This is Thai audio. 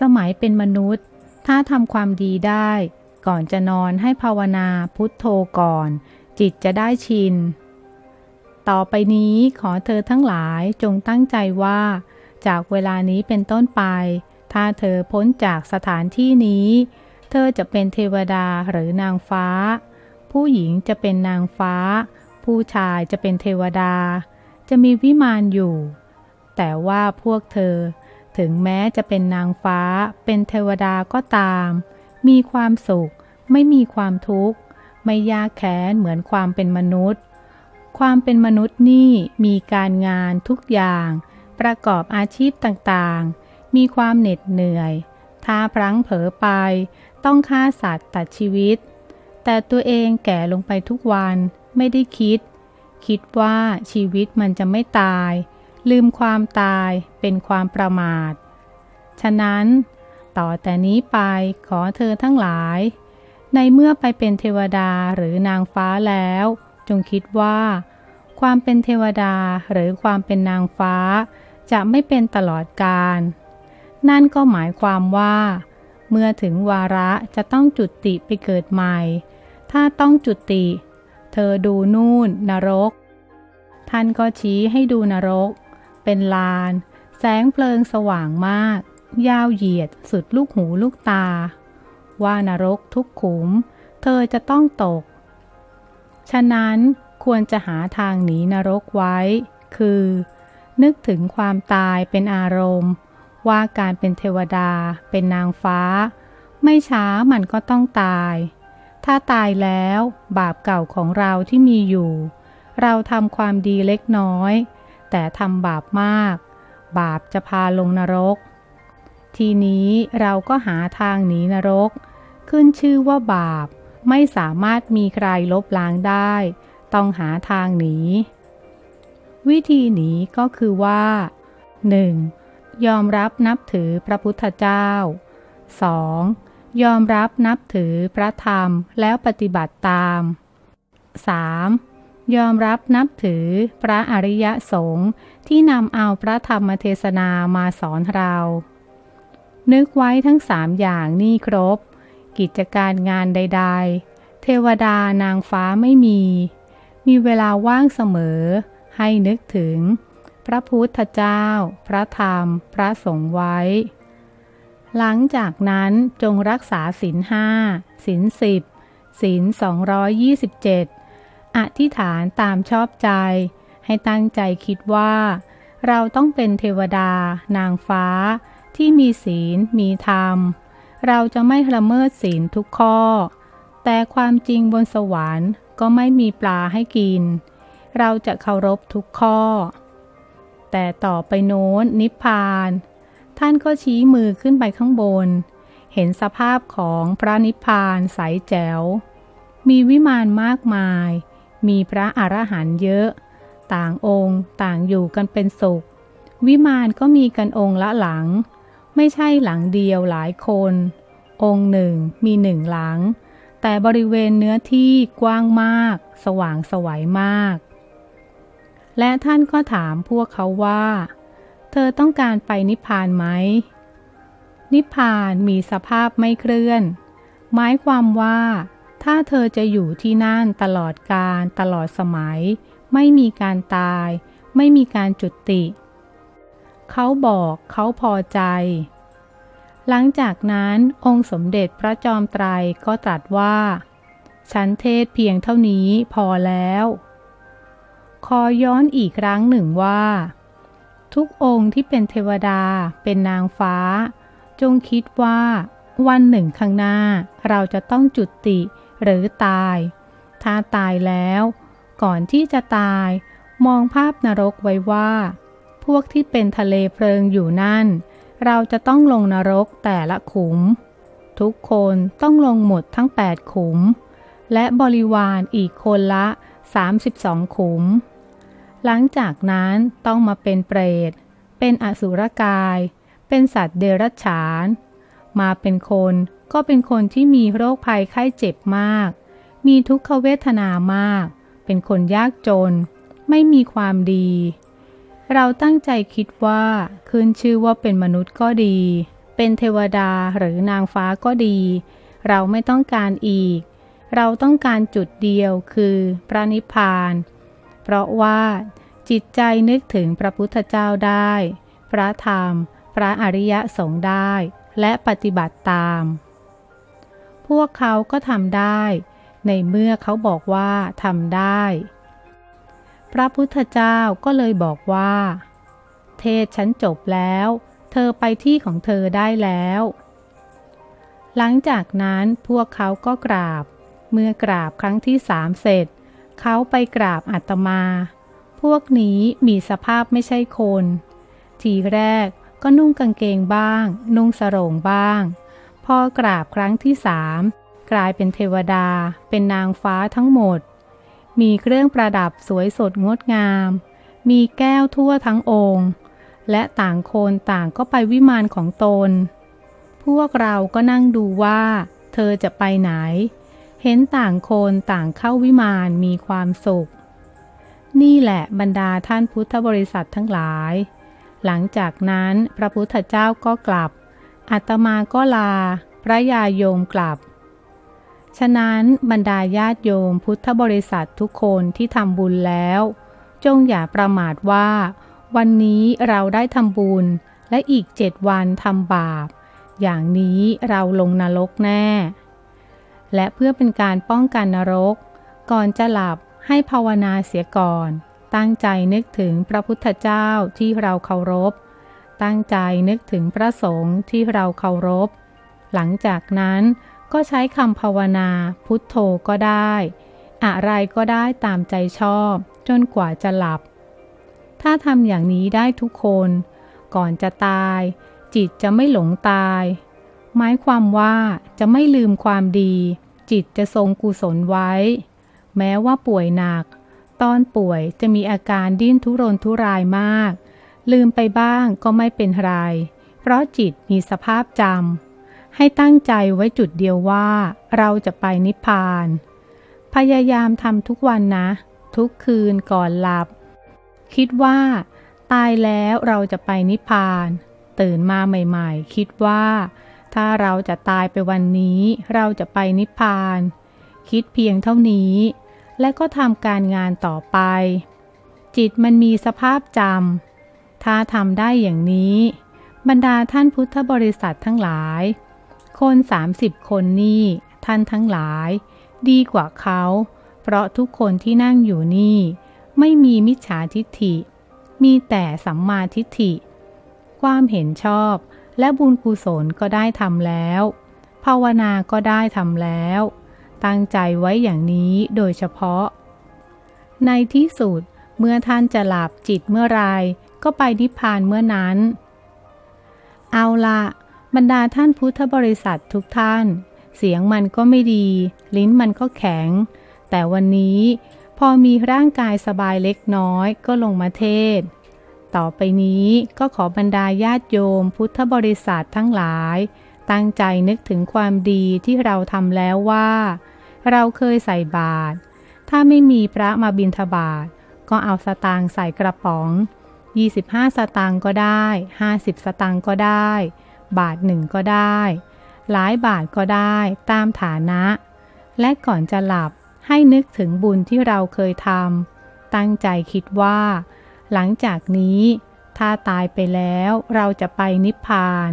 สมัยเป็นมนุษย์ ถ้าทำความดีได้ ก่อนจะนอนให้ภาวนาพุทโธก่อน จิตจะได้ชิน ต่อไปนี้ขอเธอทั้งหลายจงตั้งใจว่า จากเวลานี้เป็นต้นไป ถ้าเธอพ้นจากสถานที่นี้ เธอจะเป็นเทวดาหรือนางฟ้า ผู้หญิงจะเป็นนางฟ้า ผู้ชายจะเป็นเทวดา จะมีวิมานอยู่ แต่ว่าพวกเธอ ถึงแม้จะเป็นนางฟ้า เป็นเทวดาก็ตาม มีความสุข ไม่มีความทุกข์ ไม่ยากแค้นเหมือนความเป็นมนุษย์ ความเป็นมนุษย์นี่มีการงานทุกอย่าง ประกอบอาชีพต่างๆ มีความเหน็ดเหนื่อย ถ้าพลั้งเผลอไป ต้องฆ่าสัตว์ตัดชีวิต แต่ตัวเองแก่ลงไปทุกวัน ไม่ได้คิด คิดว่าชีวิตมันจะไม่ตาย ลืมความตายเป็นความประมาท ฉะนั้นต่อแต่นี้ไปขอเธอทั้งหลาย ในเมื่อไปเป็นเทวดาหรือนางฟ้าแล้ว จงคิดว่า ความเป็นเทวดาหรือความเป็นนางฟ้า จะไม่เป็นตลอดกาลนั่นก็หมายความว่า เมื่อถึงวาระจะต้องจุติไปเกิดใหม่ ถ้าต้องจุติ เธอดูนู่นนรก ท่านก็ชี้ให้ดูนรก เป็นลาน แสงเพลิงสว่างมาก ยาวเหยียดสุดลูกหูลูกตา ว่านรกทุกขุม เธอจะต้องตก ฉะนั้นควรจะหาทางหนีนรกไว้ คือ นึกถึงความตายเป็นอารมณ์ ว่าการเป็นเทวดา เป็นนางฟ้า ไม่ช้ามันก็ต้องตาย ถ้าตายแล้วบาปเก่าของเราที่มีอยู่ เราทำความดีเล็กน้อย แต่ทำบาปมาก บาปจะพาลงนรก ทีนี้เราก็หาทางหนีนรก ขึ้นชื่อว่าบาปไม่สามารถมีใครลบล้างได้ ต้องหาทางหนี วิธีหนีก็คือว่า 1. ยอมรับนับถือพระพุทธเจ้า 2. ยอมรับนับถือพระธรรมแล้วปฏิบัติตาม 3. ยอมรับนับถือพระอริยสงฆ์ที่นำเอาพระธรรมเทศนามาสอนเรา นึกไว้ทั้งสามอย่างนี่ครบ กิจการงานใด ๆ เทวดานางฟ้าไม่มี มีเวลาว่างเสมอ ให้นึกถึง พระพุทธเจ้า พระธรรม พระสงฆ์ไว้ หลังจากนั้นจงรักษาศีลห้าศีลสิบศีล227อยยี่สิบเจ็ด ธิษฐานตามชอบใจ ให้ตั้งใจคิดว่า เราต้องเป็นเทวดา นางฟ้า ที่มีศีล มีธรรม เราจะไม่ละเมิดศีลทุกข้อ แต่ความจริงบนสวรรค์ก็ไม่มีปลาให้กิน เราจะเคารพทุกข้อ แต่ต่อไปโน้นนิพพาน ท่านก็ชี้มือขึ้นไปข้างบน เห็นสภาพของพระนิพพานใสแจ๋ว มีวิมานมากมาย มีพระอรหันต์เยอะ ต่างองค์ต่างอยู่กันเป็นสุข วิมานก็มีกันองค์ละหลัง ไม่ใช่หลังเดียวหลายคน องค์หนึ่งมีหนึ่งหลัง แต่บริเวณเนื้อที่กว้างมาก สว่างสวัยมาก และท่านก็ถามพวกเขาว่า เธอต้องการไปนิพพานไหม นิพพานมีสภาพไม่เคลื่อน หมายความว่า ถ้าเธอจะอยู่ที่นั่นตลอดกาลตลอดสมัย ไม่มีการตาย ไม่มีการจุติ เขาบอกเขาพอใจ หลังจากนั้นองค์สมเด็จพระจอมไตรก็ตรัสว่า ฉันเทศเพียงเท่านี้พอแล้ว ขอย้อนอีกครั้งหนึ่งว่า ทุกองค์ที่เป็นเทวดาเป็นนางฟ้า จงคิดว่าวันหนึ่งข้างหน้าเราจะต้องจุติ หรือตาย ถ้าตายแล้ว ก่อนที่จะตาย มองภาพนรกไว้ว่า พวกที่เป็นทะเลเพลิงอยู่นั่น เราจะต้องลงนรกแต่ละขุม ทุกคนต้องลงหมดทั้ง 8 ขุม และบริวารอีกคนละ 32 ขุม หลังจากนั้นต้องมาเป็นเปรต เป็นอสุรกาย เป็นสัตว์เดรัจฉาน มาเป็นคนก็เป็นคนที่มีโรคภัยไข้เจ็บมาก มีทุกขเวทนามาก เป็นคนยากจน ไม่มีความดี เราตั้งใจคิดว่าคืนชื่อว่าเป็นมนุษย์ก็ดีเเป็นเทวดาหรือนางฟ้าก็ดี เราไม่ต้องการอีก เราต้องการจุดเดียวคือพระนิพพาน เพราะว่าจิตใจนึกถึงพระพุทธเจ้าได้ พระธรรม พระอริยสงฆ์ได้ และปฏิบัติตาม พวกเขาก็ทำได้ ในเมื่อเขาบอกว่าทำได้ พระพุทธเจ้าก็เลยบอกว่า เทศฉันจบแล้ว เธอไปที่ของเธอได้แล้ว หลังจากนั้นพวกเขาก็กราบ เมื่อกราบครั้งที่สามเสร็จ เขาไปกราบอาตมา พวกนี้มีสภาพไม่ใช่คน ทีแรก ก็นุ่งกางเกงบ้าง นุ่งสรงบ้าง พอกราบครั้งที่สามกลายเป็นเทวดา เป็นนางฟ้าทั้งหมด มีเครื่องประดับสวยสดงดงาม มีแก้วทั่วทั้งองค์ และต่างคนต่างก็ไปวิมานของตน พวกเราก็นั่งดูว่า เธอจะไปไหน เห็นต่างคนต่างเข้าวิมานมีความสุข นี่แหละบรรดาท่านพุทธบริษัททั้งหลาย หลังจากนั้นพระพุทธเจ้าก็กลับอาตมาก็ลา พระยาโยมกลับ ฉะนั้นบรรดาญาติโยมพุทธบริษัททุกคนที่ทำบุญแล้ว จงอย่าประมาทว่า วันนี้เราได้ทำบุญและอีกเจ็ดวันทำบาป อย่างนี้เราลงนรกแน่ และเพื่อเป็นการป้องกันนรก ก่อนจะหลับให้ภาวนาเสียก่อน ตั้งใจนึกถึงพระพุทธเจ้าที่เราเคารพ ตั้งใจนึกถึงพระสงฆ์ที่เราเคารพ หลังจากนั้นก็ใช้คำภาวนาพุทโธก็ได้ อะไรก็ได้ตามใจชอบ จนกว่าจะหลับ ถ้าทำอย่างนี้ได้ทุกคน ก่อนจะตาย จิตจะไม่หลงตาย หมายความว่าจะไม่ลืมความดี จิตจะทรงกุศลไว้ แม้ว่าป่วยหนัก ตอนป่วยจะมีอาการดิ้นทุรนทุรายมาก ลืมไปบ้างก็ไม่เป็นไร เพราะจิตมีสภาพจำให้ตั้งใจไว้จุดเดียวว่าเราจะไปนิพพาน พยายามทำทุกวันนะ ทุกคืนก่อนหลับ คิดว่า ตายแล้วเราจะไปนิพพาน ตื่นมาใหม่ๆ คิดว่า ถ้าเราจะตายไปวันนี้ เราจะไปนิพพาน คิดเพียงเท่านี้ และก็ทำการงานต่อไป จิตมันมีสภาพจำถ้าทำได้อย่างนี้ บรรดาท่านพุทธบริษัททั้งหลาย คน30 คนนี่ท่านทั้งหลาย ดีกว่าเขา เพราะทุกคนที่นั่งอยู่นี่ ไม่มีมิจฉาทิฏฐิ มีแต่สัมมาทิฏฐิ ความเห็นชอบและบุญกุศลก็ได้ทำแล้ว ภาวนาก็ได้ทำแล้ว ตั้งใจไว้อย่างนี้โดยเฉพาะ ในที่สุดเมื่อท่านจะหลับจิตเมื่อไรก็ไปนิพพานเมื่อนั้น เอาละบรรดาท่านพุทธบริษัททุกท่าน เสียงมันก็ไม่ดี ลิ้นมันก็แข็ง แต่วันนี้พอมีร่างกายสบายเล็กน้อยก็ลงมาเทศ ต่อไปนี้ก็ขอบรรดาญาติโยมพุทธบริษัททั้งหลาย ตั้งใจนึกถึงความดีที่เราทำแล้วว่า เราเคยใส่บาตร ถ้าไม่มีพระมาบิณฑบาต ก็เอาสตางค์ใส่กระป๋อง 25 สตางค์ก็ได้ 50 สตางค์ก็ได้ บาทหนึ่งก็ได้ หลายบาทก็ได้ตามฐานะ และก่อนจะหลับให้นึกถึงบุญที่เราเคยทำ ตั้งใจคิดว่า หลังจากนี้ ถ้าตายไปแล้วเราจะไปนิพพาน